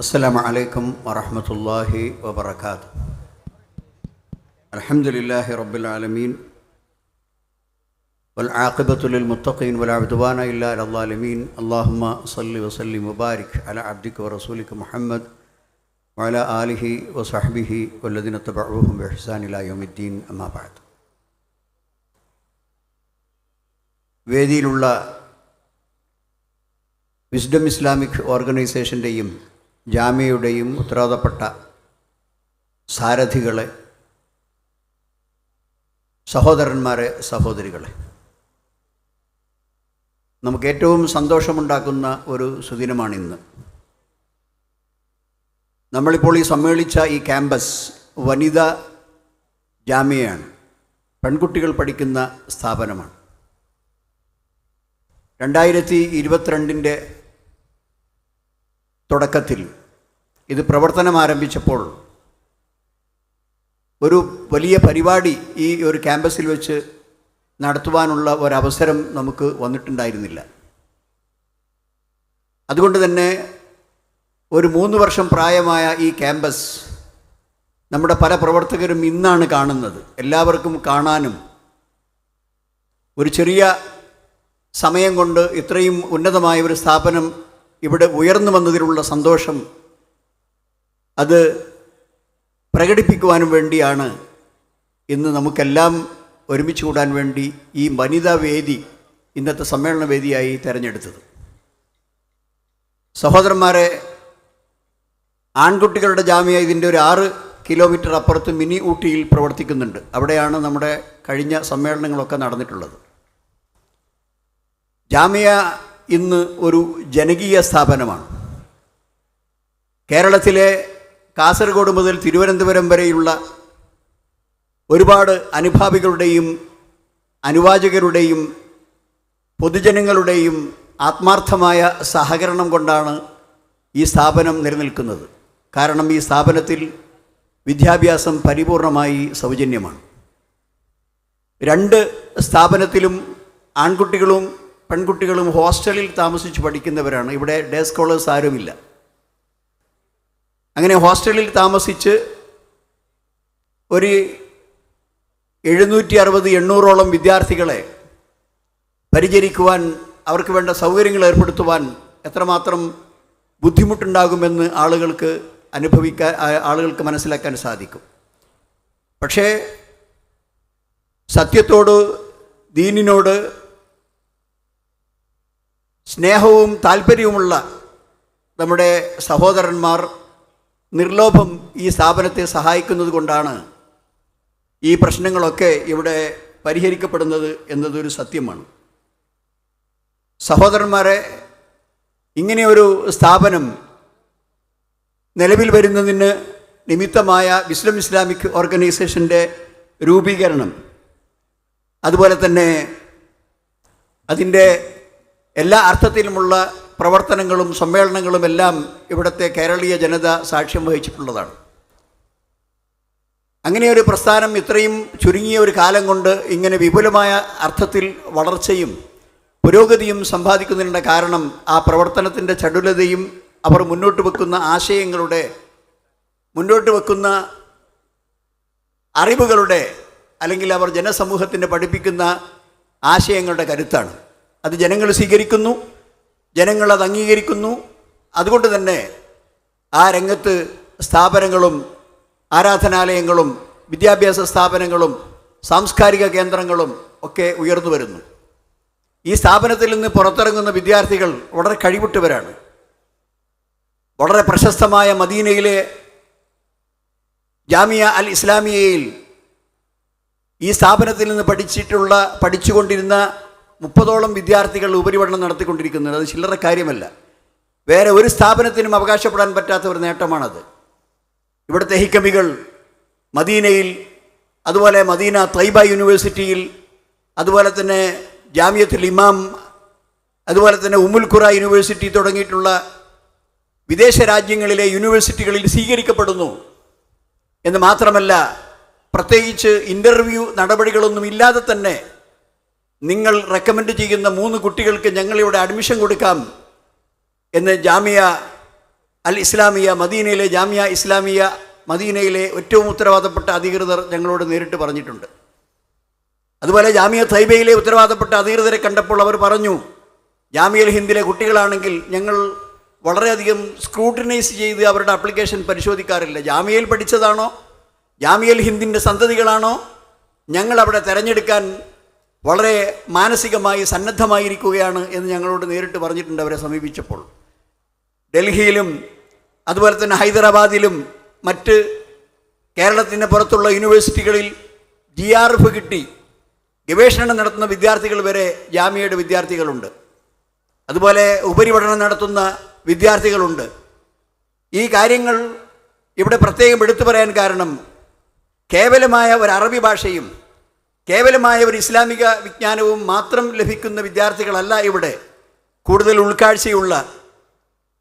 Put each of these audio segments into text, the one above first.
السلام عليكم ورحمة الله وبركاته الحمد لله رب العالمين والعاقبة للمتقين ولا عدوان إلا على الظالمين اللهم صل وسلم وبارك على عبدك ورسولك محمد وعلى آله وصحبه والذين اتبعوهم بإحسان إلى يوم الدين أما بعد വേദിയിലുള്ള wisdom Islamic ഓർഗനൈസേഷൻ്റെയും ജാമ്യയുടെയും ഉത്തരവാദപ്പെട്ട സാരഥികളെ സഹോദരന്മാരെ സഹോദരികളെ. നമുക്ക് ഏറ്റവും സന്തോഷമുണ്ടാക്കുന്ന ഒരു സുദിനമാണിന്ന്. നമ്മളിപ്പോൾ ഈ സമ്മേളിച്ച ഈ ക്യാമ്പസ് വനിതാ ജാമ്യയാണ്. പെൺകുട്ടികൾ പഠിക്കുന്ന സ്ഥാപനമാണ്. രണ്ടായിരത്തി ഇരുപത്തിരണ്ടിന്റെ തുടക്കത്തിൽ ഇത് പ്രവർത്തനം ആരംഭിച്ചപ്പോൾ ഒരു വലിയ പരിപാടി ഈ ഒരു ക്യാമ്പസിൽ വെച്ച് നടത്തുവാനുള്ള ഒരവസരം നമുക്ക് വന്നിട്ടുണ്ടായിരുന്നില്ല. അതുകൊണ്ട് തന്നെ ഒരു മൂന്ന് വർഷം പ്രായമായ ഈ ക്യാമ്പസ് നമ്മുടെ പല പ്രവർത്തകരും ഇന്നാണ് കാണുന്നത്. എല്ലാവർക്കും കാണാനും ഒരു ചെറിയ സമയം കൊണ്ട് ഇത്രയും ഉന്നതമായ ഒരു സ്ഥാപനം ഇവിടെ ഉയർന്നു വന്നതിലുള്ള സന്തോഷം അത് പ്രകടിപ്പിക്കുവാനും വേണ്ടിയാണ് ഇന്ന് നമുക്കെല്ലാം ഒരുമിച്ച് കൂടാൻ വേണ്ടി ഈ വനിതാ വേദി ഇന്നത്തെ സമ്മേളന വേദിയായി തിരഞ്ഞെടുത്തത്. സഹോദരന്മാരെ ആൺകുട്ടികളുടെ ജാമ്യ ഇതിന്റെ ഒരു ആറ് കിലോമീറ്റർ അപ്പുറത്ത് മിനി ഊട്ടിയിൽ പ്രവർത്തിക്കുന്നുണ്ട്. അവിടെയാണ് നമ്മുടെ കഴിഞ്ഞ സമ്മേളനങ്ങളൊക്കെ നടന്നിട്ടുള്ളത്. ജാമ്യ ഇന്ന് ഒരു ജനകീയ സ്ഥാപനമാണ്. കേരളത്തിലെ കാസർഗോഡ് മുതൽ തിരുവനന്തപുരം വരെയുള്ള ഒരുപാട് അനുഭാവികളുടെയും അനുവാചകരുടെയും പൊതുജനങ്ങളുടെയും ആത്മാർത്ഥമായ സഹകരണം കൊണ്ടാണ് ഈ സ്ഥാപനം നിലനിൽക്കുന്നത്. കാരണം ഈ സ്ഥാപനത്തിൽ വിദ്യാഭ്യാസം പരിപൂർണമായി സൗജന്യമാണ്. രണ്ട് സ്ഥാപനത്തിലും ആൺകുട്ടികളും പെൺകുട്ടികളും ഹോസ്റ്റലിൽ താമസിച്ച് പഠിക്കുന്നവരാണ്. ഇവിടെ ഡേ സ്കോളേഴ്സ് ആരുമില്ല. അങ്ങനെ ഹോസ്റ്റലിൽ താമസിച്ച് ഒരു എഴുന്നൂറ്റി അറുപത് എണ്ണൂറോളം വിദ്യാർത്ഥികളെ പരിചരിക്കുവാൻ അവർക്ക് വേണ്ട സൗകര്യങ്ങൾ ഏർപ്പെടുത്തുവാൻ എത്രമാത്രം ബുദ്ധിമുട്ടുണ്ടാകുമെന്ന് ആളുകൾക്ക് അനുഭവിക്കാൻ ആളുകൾക്ക് മനസ്സിലാക്കാൻ സാധിക്കും. പക്ഷേ സത്യത്തോട് ദീനിനോട് സ്നേഹവും താല്പര്യവുമുള്ള നമ്മുടെ സഹോദരന്മാർ നിർലോഭം ഈ സ്ഥാപനത്തെ സഹായിക്കുന്നത് കൊണ്ടാണ് ഈ പ്രശ്നങ്ങളൊക്കെ ഇവിടെ പരിഹരിക്കപ്പെടുന്നത് എന്നതൊരു സത്യമാണ്. സഹോദരന്മാരെ ഇങ്ങനെയൊരു സ്ഥാപനം നിലവിൽ വരുന്നതിന് നിമിത്തമായ വിസ്ലം ഇസ്ലാമിക് ഓർഗനൈസേഷന്റെ രൂപീകരണം അതുപോലെ തന്നെ അതിന്റെ എല്ലാ അർത്ഥത്തിലുമുള്ള പ്രവർത്തനങ്ങളും സമ്മേളനങ്ങളും എല്ലാം ഇവിടുത്തെ കേരളീയ ജനത സാക്ഷ്യം വഹിച്ചിട്ടുള്ളതാണ്. അങ്ങനെ ഒരു പ്രസ്ഥാനം ഇത്രയും ചുരുങ്ങിയ ഒരു കാലം കൊണ്ട് ഇങ്ങനെ വിപുലമായ അർത്ഥത്തിൽ വളർച്ചയും പുരോഗതിയും സമ്പാദിക്കുന്നതിനുള്ള കാരണം ആ പ്രവർത്തനത്തിന്റെ ചടുലതയും അവർ മുന്നോട്ട് വെക്കുന്ന ആശയങ്ങളുടെ മുന്നോട്ട് വെക്കുന്ന അറിവുകളുടെ അല്ലെങ്കിൽ അവർ ജനസമൂഹത്തിന് പഠിപ്പിക്കുന്ന ആശയങ്ങളുടെ കരുത്താണ്. അത് ജനങ്ങൾ സ്വീകരിക്കുന്നു ജനങ്ങൾ അത് അംഗീകരിക്കുന്നു. അതുകൊണ്ട് തന്നെ ആ രംഗത്ത് സ്ഥാപനങ്ങളും ആരാധനാലയങ്ങളും വിദ്യാഭ്യാസ സ്ഥാപനങ്ങളും സാംസ്കാരിക കേന്ദ്രങ്ങളും ഒക്കെ ഉയർന്നു വരുന്നു. ഈ സ്ഥാപനത്തിൽ നിന്ന് പുറത്തിറങ്ങുന്ന വിദ്യാർത്ഥികൾ വളരെ കഴിവിട്ടവരാണ് വളരെ പ്രശസ്തമായ മദീനയിലെ ജാമിയ അൽ ഇസ്ലാമിയയിൽ ഈ സ്ഥാപനത്തിൽ നിന്ന് പഠിച്ചിട്ടുള്ള പഠിച്ചുകൊണ്ടിരുന്ന മുപ്പതോളം വിദ്യാർത്ഥികൾ ഉപരിപഠനം നടത്തിക്കൊണ്ടിരിക്കുന്നത് അത് ചില്ലറ കാര്യമല്ല. വേറെ ഒരു സ്ഥാപനത്തിനും അവകാശപ്പെടാൻ പറ്റാത്ത ഒരു നേട്ടമാണത്. ഇവിടുത്തെ ഹിക്കമികൾ മദീനയിൽ അതുപോലെ മദീന തൈബ യൂണിവേഴ്സിറ്റിയിൽ അതുപോലെ തന്നെ ജാമ്യത്തുൽ ഇമാം അതുപോലെ തന്നെ ഉമുൽ ഖുറ യൂണിവേഴ്സിറ്റി തുടങ്ങിയിട്ടുള്ള വിദേശ രാജ്യങ്ങളിലെ യൂണിവേഴ്സിറ്റികളിൽ സ്വീകരിക്കപ്പെടുന്നു. എന്ന് മാത്രമല്ല പ്രത്യേകിച്ച് ഇന്റർവ്യൂ നടപടികളൊന്നും ഇല്ലാതെ തന്നെ നിങ്ങൾ റെക്കമെൻഡ് ചെയ്യുന്ന മൂന്ന് കുട്ടികൾക്ക് ഞങ്ങളിവിടെ അഡ്മിഷൻ കൊടുക്കാം എന്ന് ജാമിയ അൽ ഇസ്ലാമിയ മദീനയിലെ ജാമിയ ഇസ്ലാമിയ മദീനയിലെ ഏറ്റവും ഉത്തരവാദപ്പെട്ട അധികൃതർ ഞങ്ങളോട് നേരിട്ട് പറഞ്ഞിട്ടുണ്ട്. അതുപോലെ ജാമിയ തൈബയിലെ ഉത്തരവാദപ്പെട്ട അധികൃതരെ കണ്ടപ്പോൾ അവർ പറഞ്ഞു ജാമിയൽ ഹിന്ദിലെ കുട്ടികളാണെങ്കിൽ ഞങ്ങൾ വളരെയധികം സ്ക്രൂട്ടിനൈസ് ചെയ്ത് അവരുടെ അപ്ലിക്കേഷൻ പരിശോധിക്കാറില്ല. ജാമിയയിൽ പഠിച്ചതാണോ? ജാമിയൽ ഹിന്ദിന്റെ സന്തതികളാണോ? ഞങ്ങൾ അവിടെ തിരഞ്ഞെടുക്കാൻ വളരെ മാനസികമായി സന്നദ്ധമായിരിക്കുകയാണ് എന്ന് ഞങ്ങളോട് നേരിട്ട് പറഞ്ഞിട്ടുണ്ട് അവരെ സമീപിച്ചപ്പോൾ. ഡൽഹിയിലും അതുപോലെ തന്നെ ഹൈദരാബാദിലും മറ്റ് കേരളത്തിന് പുറത്തുള്ള യൂണിവേഴ്സിറ്റികളിൽ ജി ആർ എഫ് കിട്ടി. ഗവേഷണം നടത്തുന്ന വിദ്യാർത്ഥികൾ വരെ ജാമ്യയുടെ വിദ്യാർത്ഥികളുണ്ട്. അതുപോലെ ഉപരിപഠനം നടത്തുന്ന വിദ്യാർത്ഥികളുണ്ട്. ഈ കാര്യങ്ങൾ ഇവിടെ പ്രത്യേകം എടുത്തു പറയാൻ കാരണം കേവലമായ ഒരു അറബി ഭാഷയും കേവലമായ ഒരു ഇസ്ലാമിക വിജ്ഞാനവും മാത്രം ലഭിക്കുന്ന വിദ്യാർത്ഥികളല്ല ഇവിടെ. കൂടുതൽ ഉൾക്കാഴ്ചയുള്ള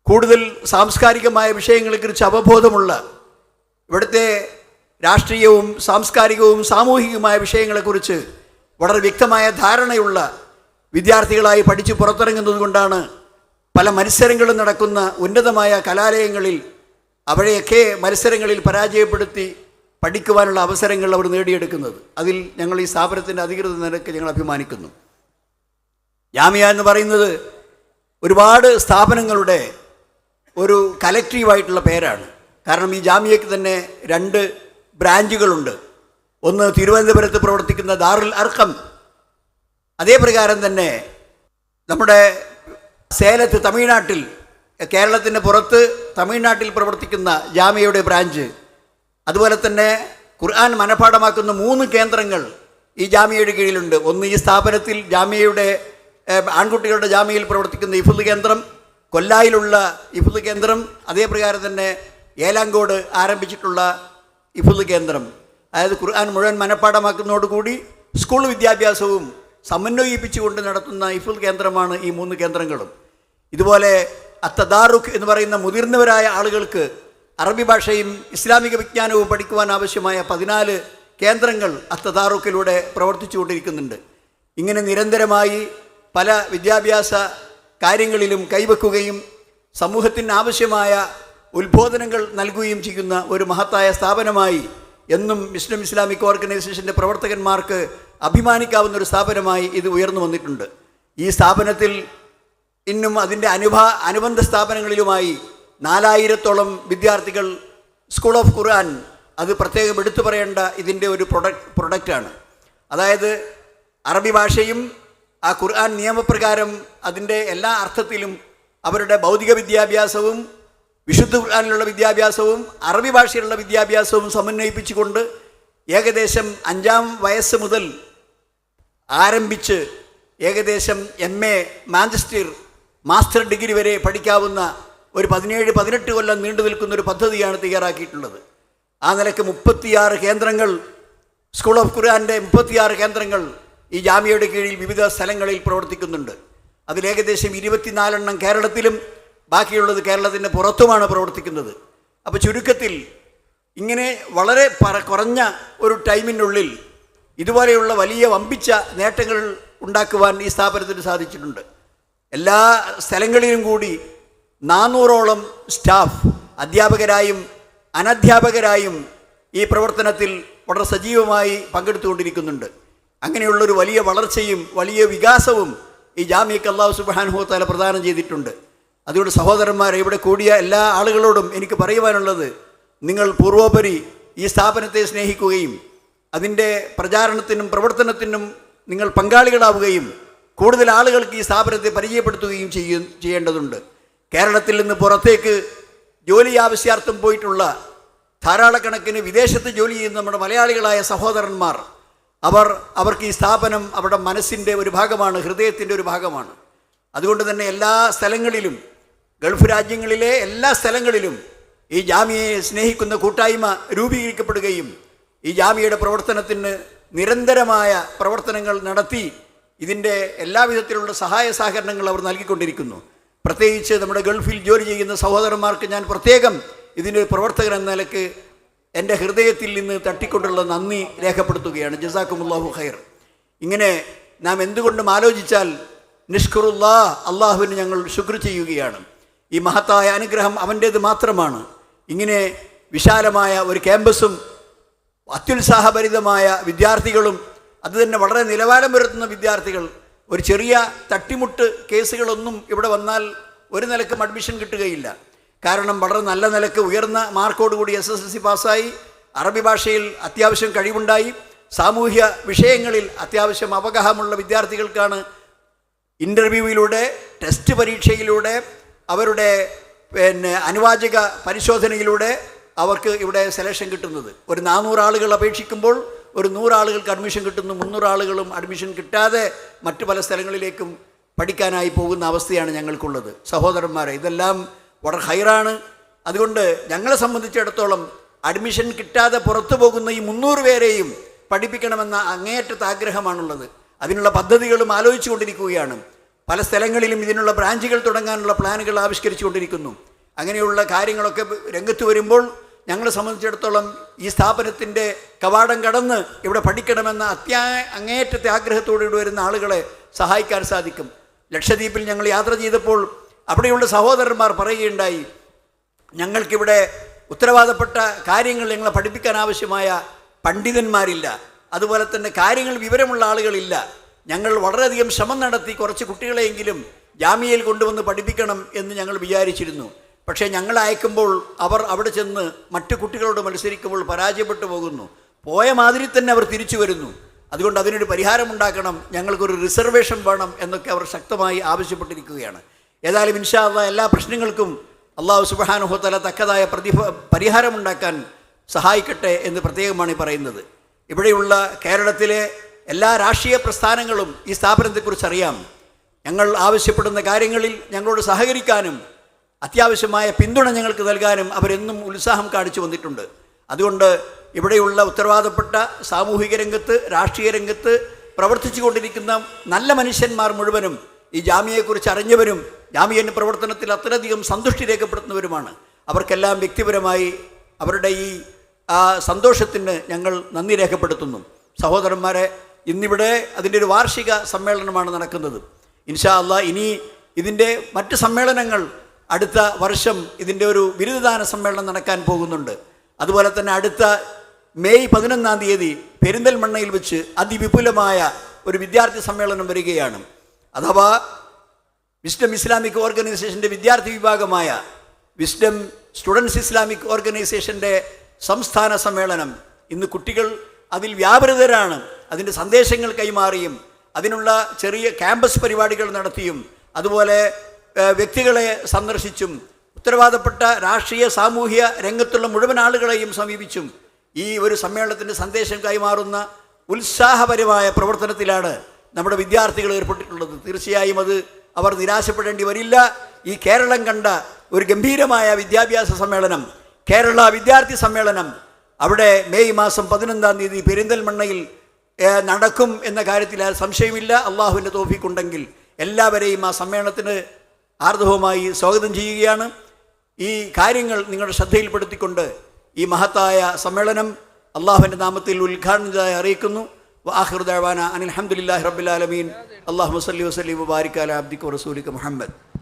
കൂടുതൽ സാംസ്കാരികമായ വിഷയങ്ങളെക്കുറിച്ച് അവബോധമുള്ള ഇവിടുത്തെ രാഷ്ട്രീയവും സാംസ്കാരികവും സാമൂഹികവുമായ വിഷയങ്ങളെക്കുറിച്ച് വളരെ വ്യക്തമായ ധാരണയുള്ള വിദ്യാർത്ഥികളായി പഠിച്ചു പുറത്തിറങ്ങുന്നത് കൊണ്ടാണ് പല മത്സരങ്ങളും നടക്കുന്ന ഉന്നതമായ കലാലയങ്ങളിൽ അവരെയൊക്കെ മത്സരങ്ങളിൽ പരാജയപ്പെടുത്തി പഠിക്കുവാനുള്ള അവസരങ്ങൾ അവർ നേടിയെടുക്കുന്നത്. അതിൽ ഞങ്ങൾ ഈ സ്ഥാപനത്തിന്റെ അധികൃത നിരക്ക് ഞങ്ങൾ അഭിമാനിക്കുന്നു. ജാമ്യ എന്ന് പറയുന്നത് ഒരുപാട് സ്ഥാപനങ്ങളുടെ ഒരു കലക്റ്റീവായിട്ടുള്ള പേരാണ്. കാരണം ഈ ജാമ്യയ്ക്ക് തന്നെ രണ്ട് ബ്രാഞ്ചുകളുണ്ട്. ഒന്ന് തിരുവനന്തപുരത്ത് പ്രവർത്തിക്കുന്ന ദാറുൽ അർക്കം അതേ പ്രകാരം തന്നെ നമ്മുടെ സേലത്ത് തമിഴ്നാട്ടിൽ കേരളത്തിന്റെ പുറത്ത് തമിഴ്നാട്ടിൽ പ്രവർത്തിക്കുന്ന ജാമ്യയുടെ ബ്രാഞ്ച് അതുപോലെ തന്നെ ഖുർആൻ മനഃപ്പാഠമാക്കുന്ന മൂന്ന് കേന്ദ്രങ്ങൾ ഈ ജാമ്യയുടെ കീഴിലുണ്ട്. ഒന്ന് ഈ സ്ഥാപനത്തിൽ ജാമ്യയുടെ ആൺകുട്ടികളുടെ ജാമ്യയിൽ പ്രവർത്തിക്കുന്ന ഇഫുദ് കേന്ദ്രം കൊല്ലായിലുള്ള ഇഫുദ് കേന്ദ്രം അതേപ്രകാരം തന്നെ ഏലാങ്കോട് ആരംഭിച്ചിട്ടുള്ള ഇഫുദ് കേന്ദ്രം. അതായത് ഖുർആൻ മുഴുവൻ മനഃപ്പാഠമാക്കുന്നതോടുകൂടി സ്കൂൾ വിദ്യാഭ്യാസവും സമന്വയിപ്പിച്ചുകൊണ്ട് നടത്തുന്ന ഇഫുദ് കേന്ദ്രമാണ് ഈ മൂന്ന് കേന്ദ്രങ്ങളും. ഇതുപോലെ അത്തദാറുഖ് എന്ന് പറയുന്ന മുതിർന്നവരായ ആളുകൾക്ക് അറബി ഭാഷയും ഇസ്ലാമിക വിജ്ഞാനവും പഠിക്കുവാൻ ആവശ്യമായ പതിനാല് കേന്ദ്രങ്ങൾ അത്തതാറുക്കിലൂടെ പ്രവർത്തിച്ചുകൊണ്ടിരിക്കുന്നുണ്ട്. ഇങ്ങനെ നിരന്തരമായി പല വിദ്യാഭ്യാസ കാര്യങ്ങളിലും കൈവെക്കുകയും സമൂഹത്തിന് ആവശ്യമായ ഉത്ബോധനങ്ങൾ നൽകുകയും ചെയ്യുന്ന ഒരു മഹത്തായ സ്ഥാപനമായി എന്നും മുസ്ലിം ഇസ്ലാമിക് ഓർഗനൈസേഷന്റെ പ്രവർത്തകന്മാർക്ക് അഭിമാനിക്കാവുന്ന ഒരു സ്ഥാപനമായി ഇത് ഉയർന്നു വന്നിട്ടുണ്ട്. ഈ സ്ഥാപനത്തിൽ ഇന്നും അതിന്റെ അനുഭ അനുബന്ധ സ്ഥാപനങ്ങളിലുമായി നാലായിരത്തോളം വിദ്യാർത്ഥികൾ സ്കൂൾ ഓഫ് ഖുർആൻ അത് പ്രത്യേകം എടുത്തു പറയേണ്ട ഇതിന്റെ ഒരു പ്രൊഡക്റ്റ് പ്രൊഡക്റ്റാണ്. അതായത് അറബി ഭാഷയും ആ ഖുർആൻ നിയമപ്രകാരം അതിന്റെ എല്ലാ അർത്ഥത്തിലും അവരുടെ ഭൗതിക വിദ്യാഭ്യാസവും വിശുദ്ധ ഖുർആാനിലുള്ള വിദ്യാഭ്യാസവും അറബി ഭാഷയിലുള്ള വിദ്യാഭ്യാസവും സമന്വയിപ്പിച്ചുകൊണ്ട് ഏകദേശം അഞ്ചാം വയസ്സ് മുതൽ ആരംഭിച്ച് ഏകദേശം M A Manchester master degree വരെ പഠിക്കാവുന്ന ഒരു പതിനേഴ് പതിനെട്ട് കൊല്ലം നീണ്ടു നിൽക്കുന്ന ഒരു പദ്ധതിയാണ് തയ്യാറാക്കിയിട്ടുള്ളത്. ആ നിലയ്ക്ക് മുപ്പത്തിയാറ് കേന്ദ്രങ്ങൾ സ്കൂൾ ഓഫ് ഖുർആാന്റെ മുപ്പത്തിയാറ് കേന്ദ്രങ്ങൾ ഈ ജാമ്യയുടെ കീഴിൽ വിവിധ സ്ഥലങ്ങളിൽ പ്രവർത്തിക്കുന്നുണ്ട്. അതിലേകദേശം ഇരുപത്തിനാലെണ്ണം കേരളത്തിലും ബാക്കിയുള്ളത് കേരളത്തിന്റെ പുറത്തുമാണ് പ്രവർത്തിക്കുന്നത്. അപ്പോൾ ചുരുക്കത്തിൽ ഇങ്ങനെ വളരെ പറ കുറഞ്ഞ ഒരു ടൈമിനുള്ളിൽ ഇതുപോലെയുള്ള വലിയ വമ്പിച്ച നേട്ടങ്ങൾ ഉണ്ടാക്കുവാൻ ഈ സ്ഥാപനത്തിന് സാധിച്ചിട്ടുണ്ട്. എല്ലാ സ്ഥലങ്ങളിലും കൂടി നാനൂറോളം സ്റ്റാഫ് അധ്യാപകരായും അനധ്യാപകരായും ഈ പ്രവർത്തനത്തിൽ വളരെ സജീവമായി പങ്കെടുത്തുകൊണ്ടിരിക്കുന്നുണ്ട്. അങ്ങനെയുള്ളൊരു വലിയ വളർച്ചയും വലിയ വികാസവും ഈ ജാമ്യക്ക് അള്ളാഹു സുബാനുഹോത്താല പ്രദാനം ചെയ്തിട്ടുണ്ട്. അതുകൊണ്ട് സഹോദരന്മാരെ ഇവിടെ കൂടിയ എല്ലാ ആളുകളോടും എനിക്ക് പറയുവാനുള്ളത് നിങ്ങൾ പൂർവോപരി ഈ സ്ഥാപനത്തെ സ്നേഹിക്കുകയും അതിന്റെ പ്രചാരണത്തിനും പ്രവർത്തനത്തിനും നിങ്ങൾ പങ്കാളികളാവുകയും കൂടുതൽ ആളുകൾക്ക് ഈ സ്ഥാപനത്തെ പരിചയപ്പെടുത്തുകയും ചെയ്യും ചെയ്യേണ്ടതുണ്ട്. കേരളത്തിൽ നിന്ന് പുറത്തേക്ക് ജോലി ആവശ്യാർത്ഥം പോയിട്ടുള്ള ധാരാളക്കണക്കിന് വിദേശത്ത് ജോലി ചെയ്യുന്ന നമ്മുടെ മലയാളികളായ സഹോദരന്മാർ അവർ അവർക്ക് ഈ സ്ഥാപനം അവരുടെ മനസ്സിന്റെ ഒരു ഭാഗമാണ് ഹൃദയത്തിന്റെ ഒരു ഭാഗമാണ്. അതുകൊണ്ട് തന്നെ എല്ലാ സ്ഥലങ്ങളിലും ഗൾഫ് രാജ്യങ്ങളിലെ എല്ലാ സ്ഥലങ്ങളിലും ഈ ജാമ്യയെ സ്നേഹിക്കുന്ന കൂട്ടായ്മ രൂപീകരിക്കപ്പെടുകയും ഈ ജാമ്യയുടെ പ്രവർത്തനത്തിന് നിരന്തരമായ പ്രവർത്തനങ്ങൾ നടത്തി ഇതിന്റെ എല്ലാവിധത്തിലുള്ള സഹായ സഹകരണങ്ങൾ അവർ നൽകിക്കൊണ്ടിരിക്കുന്നു. പ്രത്യേകിച്ച് നമ്മുടെ ഗൾഫിൽ ജോലി ചെയ്യുന്ന സഹോദരന്മാർക്ക് ഞാൻ പ്രത്യേകം ഇതിന്റെ പ്രവർത്തകൻ എന്ന നിലയ്ക്ക് എന്റെ ഹൃദയത്തിൽ നിന്ന് തട്ടിക്കൊണ്ടുള്ള നന്ദി രേഖപ്പെടുത്തുകയാണ്. ജസാക്കുമുല്ലാഹു ഖൈർ. ഇങ്ങനെ നാം എന്തുകൊണ്ടും ആലോചിച്ചാൽ നിഷ്കുറുല്ലാ അള്ളാഹുവിന് ഞങ്ങൾ ശുക്ർ ചെയ്യുകയാണ്. ഈ മഹത്തായ അനുഗ്രഹം അവന്റേത് മാത്രമാണ്. ഇങ്ങനെ വിശാലമായ ഒരു ക്യാമ്പസും അത്യുത്സാഹഭരിതമായ വിദ്യാർത്ഥികളും അതുതന്നെ വളരെ നിലവാരം പുലർത്തുന്ന വിദ്യാർത്ഥികൾ ഒരു ചെറിയ തട്ടിമുട്ട് കേസുകളൊന്നും ഇവിടെ വന്നാൽ ഒരു നിലക്കും അഡ്മിഷൻ കിട്ടുകയില്ല. കാരണം വളരെ നല്ല നിലയ്ക്ക് ഉയർന്ന മാർക്കോടുകൂടി എസ് എസ് എൽ സി പാസ്സായി. അറബി ഭാഷയിൽ അത്യാവശ്യം കഴിവുണ്ടായി. സാമൂഹ്യ വിഷയങ്ങളിൽ അത്യാവശ്യം അവഗാഹമുള്ള വിദ്യാർത്ഥികൾക്കാണ് ഇന്റർവ്യൂവിലൂടെ ടെസ്റ്റ് പരീക്ഷയിലൂടെ അവരുടെ പിന്നെ അനുവാചക പരിശോധനയിലൂടെ അവർക്ക് ഇവിടെ സെലക്ഷൻ കിട്ടുന്നത്. ഒരു നാനൂറ് ആളുകൾ അപേക്ഷിക്കുമ്പോൾ ഒരു നൂറാളുകൾക്ക് അഡ്മിഷൻ കിട്ടുന്നു മുന്നൂറാളുകളും അഡ്മിഷൻ കിട്ടാതെ മറ്റു പല സ്ഥലങ്ങളിലേക്കും പഠിക്കാനായി പോകുന്ന അവസ്ഥയാണ് ഞങ്ങൾക്കുള്ളത്. സഹോദരന്മാരെ ഇതെല്ലാം വളരെ ഹൈറാണ്. അതുകൊണ്ട് ഞങ്ങളെ സംബന്ധിച്ചിടത്തോളം അഡ്മിഷൻ കിട്ടാതെ പുറത്തു പോകുന്ന ഈ മുന്നൂറ് പേരെയും പഠിപ്പിക്കണമെന്ന അങ്ങേയറ്റത്തെ ആഗ്രഹമാണുള്ളത്. അതിനുള്ള പദ്ധതികളും ആലോചിച്ചു കൊണ്ടിരിക്കുകയാണ്. പല സ്ഥലങ്ങളിലും ഇതിനുള്ള ബ്രാഞ്ചുകൾ തുടങ്ങാനുള്ള പ്ലാനുകൾ ആവിഷ്കരിച്ചു കൊണ്ടിരിക്കുന്നു. അങ്ങനെയുള്ള കാര്യങ്ങളൊക്കെ രംഗത്ത് വരുമ്പോൾ ഞങ്ങളെ സംബന്ധിച്ചിടത്തോളം ഈ സ്ഥാപനത്തിന്റെ കവാടം കടന്ന് ഇവിടെ പഠിക്കണമെന്ന അത്യാ അങ്ങേയറ്റത്തെ ആഗ്രഹത്തോടെ ഇവിടെ വരുന്ന ആളുകളെ സഹായിക്കാൻ സാധിക്കും. ലക്ഷദ്വീപിൽ ഞങ്ങൾ യാത്ര ചെയ്തപ്പോൾ അവിടെയുള്ള സഹോദരന്മാർ പറയുകയുണ്ടായി ഞങ്ങൾക്കിവിടെ ഉത്തരവാദപ്പെട്ട കാര്യങ്ങൾ ഞങ്ങളെ പഠിപ്പിക്കാൻ ആവശ്യമായ പണ്ഡിതന്മാരില്ല. അതുപോലെ തന്നെ കാര്യങ്ങൾ വിവരമുള്ള ആളുകളില്ല. ഞങ്ങൾ വളരെയധികം ശ്രമം നടത്തി കുറച്ച് കുട്ടികളെയെങ്കിലും ജാമ്യയിൽ കൊണ്ടുവന്ന് പഠിപ്പിക്കണം എന്ന് ഞങ്ങൾ വിചാരിച്ചിരുന്നു. പക്ഷേ ഞങ്ങൾ അയക്കുമ്പോൾ അവർ അവിടെ ചെന്ന് മറ്റു കുട്ടികളോട് മത്സരിക്കുമ്പോൾ പരാജയപ്പെട്ടു പോകുന്നു. പോയ മാതിരി തന്നെ അവർ തിരിച്ചു വരുന്നു. അതുകൊണ്ട് അതിനൊരു പരിഹാരമുണ്ടാക്കണം ഞങ്ങൾക്കൊരു റിസർവേഷൻ വേണം എന്നൊക്കെ അവർ ശക്തമായി ആവശ്യപ്പെട്ടിരിക്കുകയാണ്. ഏതായാലും ഇൻഷാ അള്ളാ എല്ലാ പ്രശ്നങ്ങൾക്കും അള്ളാഹു സുബഹാനുഹോത്തല തക്കതായ പ്രതിഭ പരിഹാരമുണ്ടാക്കാൻ സഹായിക്കട്ടെ എന്ന് പ്രത്യേകമാണ് പറയുന്നത്. ഇവിടെയുള്ള കേരളത്തിലെ എല്ലാ രാഷ്ട്രീയ പ്രസ്ഥാനങ്ങളും ഈ സ്ഥാപനത്തെക്കുറിച്ച് അറിയാം. ഞങ്ങൾ ആവശ്യപ്പെടുന്ന കാര്യങ്ങളിൽ ഞങ്ങളോട് സഹകരിക്കാനും അത്യാവശ്യമായ പിന്തുണ ഞങ്ങൾക്ക് നൽകാനും അവരെന്നും ഉത്സാഹം കാണിച്ചു വന്നിട്ടുണ്ട്. അതുകൊണ്ട് ഇവിടെയുള്ള ഉത്തരവാദപ്പെട്ട സാമൂഹിക രംഗത്ത് രാഷ്ട്രീയ രംഗത്ത് പ്രവർത്തിച്ചു കൊണ്ടിരിക്കുന്ന നല്ല മനുഷ്യന്മാർ മുഴുവനും ഈ ജാമ്യയെക്കുറിച്ച് അറിഞ്ഞവരും ജാമ്യന്റെ പ്രവർത്തനത്തിൽ അത്രയധികം സന്തുഷ്ടി രേഖപ്പെടുത്തുന്നവരുമാണ്. അവർക്കെല്ലാം വ്യക്തിപരമായി അവരുടെ ഈ സന്തോഷത്തിന് ഞങ്ങൾ നന്ദി രേഖപ്പെടുത്തുന്നു. സഹോദരന്മാരെ ഇന്നിവിടെ അതിന്റെ ഒരു വാർഷിക സമ്മേളനമാണ് നടക്കുന്നത്. ഇൻഷാ അല്ലാ ഇനി ഇതിന്റെ മറ്റ് സമ്മേളനങ്ങൾ അടുത്ത വർഷം ഇതിന്റെ ഒരു ബിരുദദാന സമ്മേളനം നടക്കാൻ പോകുന്നുണ്ട്. അതുപോലെ തന്നെ അടുത്ത മെയ് പതിനൊന്നാം തീയതി പെരിന്തൽമണ്ണയിൽ വെച്ച് അതിവിപുലമായ ഒരു വിദ്യാർത്ഥി സമ്മേളനം വരികയാണ്. അഥവാ വിസ്ഡം ഇസ്ലാമിക് ഓർഗനൈസേഷന്റെ വിദ്യാർത്ഥി വിഭാഗമായ വിസ്ഡം സ്റ്റുഡൻസ് ഇസ്ലാമിക് ഓർഗനൈസേഷന്റെ സംസ്ഥാന സമ്മേളനം ഇന്ന് കുട്ടികൾ അതിൽ വ്യാപൃതരാണ്. അതിന്റെ സന്ദേശങ്ങൾ കൈമാറിയും അതിനുള്ള ചെറിയ ക്യാമ്പസ് പരിപാടികൾ നടത്തിയും അതുപോലെ വ്യക്തികളെ സന്ദർശിച്ചും ഉത്തരവാദപ്പെട്ട രാഷ്ട്രീയ സാമൂഹ്യ രംഗത്തുള്ള മുഴുവൻ ആളുകളെയും സമീപിച്ചും ഈ ഒരു സമ്മേളനത്തിന്റെ സന്ദേശം കൈമാറുന്ന ഉത്സാഹപരമായ പ്രവർത്തനത്തിലാണ് നമ്മുടെ വിദ്യാർത്ഥികൾ ഏർപ്പെട്ടിട്ടുള്ളത്. തീർച്ചയായും അത് അവർ നിരാശപ്പെടേണ്ടി വരില്ല. ഈ കേരളം കണ്ട ഒരു ഗംഭീരമായ വിദ്യാഭ്യാസ സമ്മേളനം കേരള വിദ്യാർത്ഥി സമ്മേളനം അവിടെ മെയ് മാസം പതിനൊന്നാം തീയതി പെരിന്തൽമണ്ണയിൽ നടക്കും എന്ന കാര്യത്തിൽ സംശയമില്ല. അള്ളാഹുവിന്റെ തോഫിക്കുണ്ടെങ്കിൽ എല്ലാവരെയും ആ സമ്മേളനത്തിന് ആർദ്രവുമായി സ്വാഗതം ചെയ്യുകയാണ്. ഈ കാര്യങ്ങൾ നിങ്ങളുടെ ശ്രദ്ധയിൽപ്പെടുത്തിക്കൊണ്ട് ഈ മഹത്തായ സമ്മേളനം അള്ളാഹുവിന്റെ നാമത്തിൽ ഉദ്ഘാടനതായി അറിയിക്കുന്നു. വാഹൃദാന അനിൽ അഹമ്മദില്ലാഹി റബ്ബിൽ ആലമീൻ. അള്ളാഹു വസ്ലി വസ്ലി വാരിക്കാല അബ്ദിക്ക് റസൂലിക്ക് മുഹമ്മദ്.